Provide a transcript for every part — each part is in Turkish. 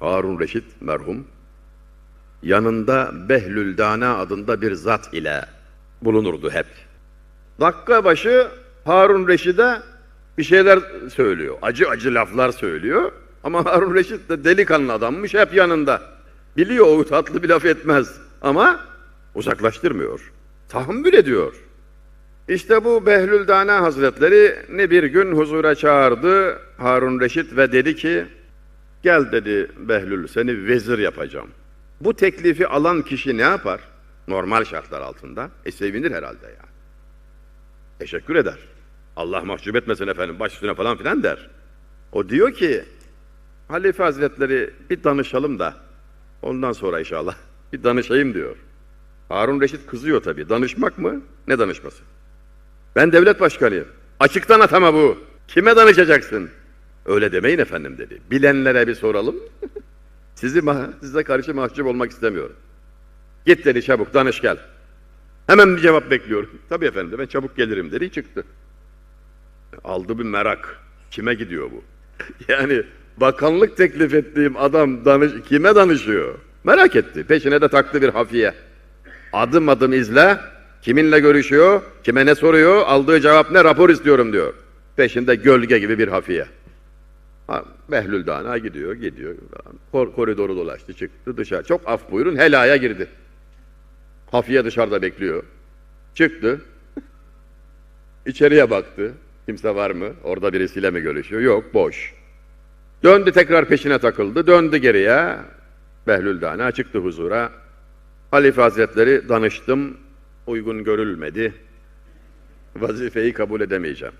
Harun Reşit merhum yanında Behlül Dana adında bir zat ile bulunurdu hep. Dakika başı Harun Reşit'e bir şeyler söylüyor. Acı acı laflar söylüyor. Ama Harun Reşit de delikanlı adammış hep yanında. Biliyor o tatlı bir laf etmez. Ama uzaklaştırmıyor. Tahammül ediyor. İşte bu Behlül Dana Hazretleri ne bir gün huzura çağırdı Harun Reşit ve dedi ki gel dedi Behlül seni vezir yapacağım. Bu teklifi alan kişi ne yapar? Normal şartlar altında. E sevinir herhalde ya. Teşekkür eder. Allah mahcup etmesin efendim baş üstüne falan filan der. O diyor ki Halife Hazretleri bir danışalım da ondan sonra inşallah bir danışayım diyor. Harun Reşit kızıyor tabii. Danışmak mı? Ne danışması? Ben devlet başkanıyım. Açıktan atama bu. Kime danışacaksın? Öyle demeyin efendim dedi. Bilenlere bir soralım. Sizi ma- size karşı mahcup olmak istemiyorum. Git dedi çabuk danış gel. Hemen bir cevap bekliyorum. Tabii efendim ben çabuk gelirim dedi çıktı. Aldı bir merak. Kime gidiyor bu? Yani bakanlık teklif ettiğim adam danış kime danışıyor? Merak etti. Peşine de taktı bir hafiye. Adım adım izle. Kiminle görüşüyor? Kime ne soruyor? Aldığı cevap ne? Rapor istiyorum diyor. Peşinde gölge gibi bir hafiye. Behlül Dana gidiyor, gidiyor. Kor- koridoru dolaştı, çıktı dışarı. Çok af buyurun, helaya girdi. Hafiye dışarıda bekliyor. Çıktı. İçeriye baktı. Kimse var mı? Orada birisiyle mi görüşüyor? Yok, boş. Döndü tekrar peşine takıldı. Döndü geriye. Behlül Dana çıktı huzura. Halife Hazretleri danıştım. Uygun görülmedi. Vazifeyi kabul edemeyeceğim.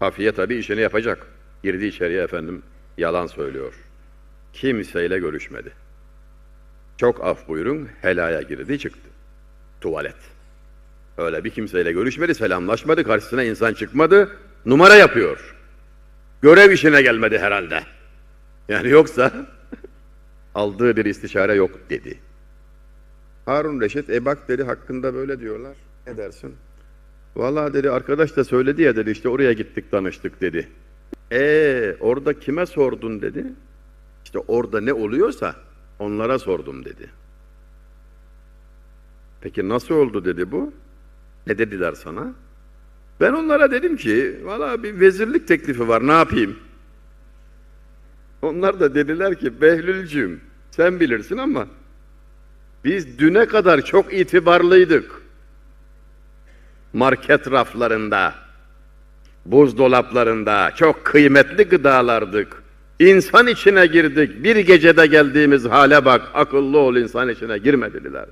Hafiye tabii işini yapacak. Girdi içeriye efendim. Yalan söylüyor. Kimseyle görüşmedi. Çok af buyurun. Helaya girdi çıktı. Tuvalet. Öyle bir kimseyle görüşmedi, selamlaşmadı, karşısına insan çıkmadı, numara yapıyor. Görev işine gelmedi herhalde. Yani yoksa aldığı bir istişare yok dedi. Harun Reşit, e bak dedi hakkında böyle diyorlar. Ne dersin? Vallahi dedi arkadaş da söyledi ya dedi işte oraya gittik danıştık dedi. E orada kime sordun dedi. İşte orada ne oluyorsa onlara sordum dedi. Peki nasıl oldu dedi bu? Ne dediler sana? Ben onlara dedim ki, valla bir vezirlik teklifi var, ne yapayım? Onlar da dediler ki, Behlülcüğüm, sen bilirsin ama biz düne kadar çok itibarlıydık. Market raflarında, buzdolaplarında çok kıymetli gıdalardık. İnsan içine girdik. Bir gecede geldiğimiz hale bak. Akıllı ol insan içine girme dediler.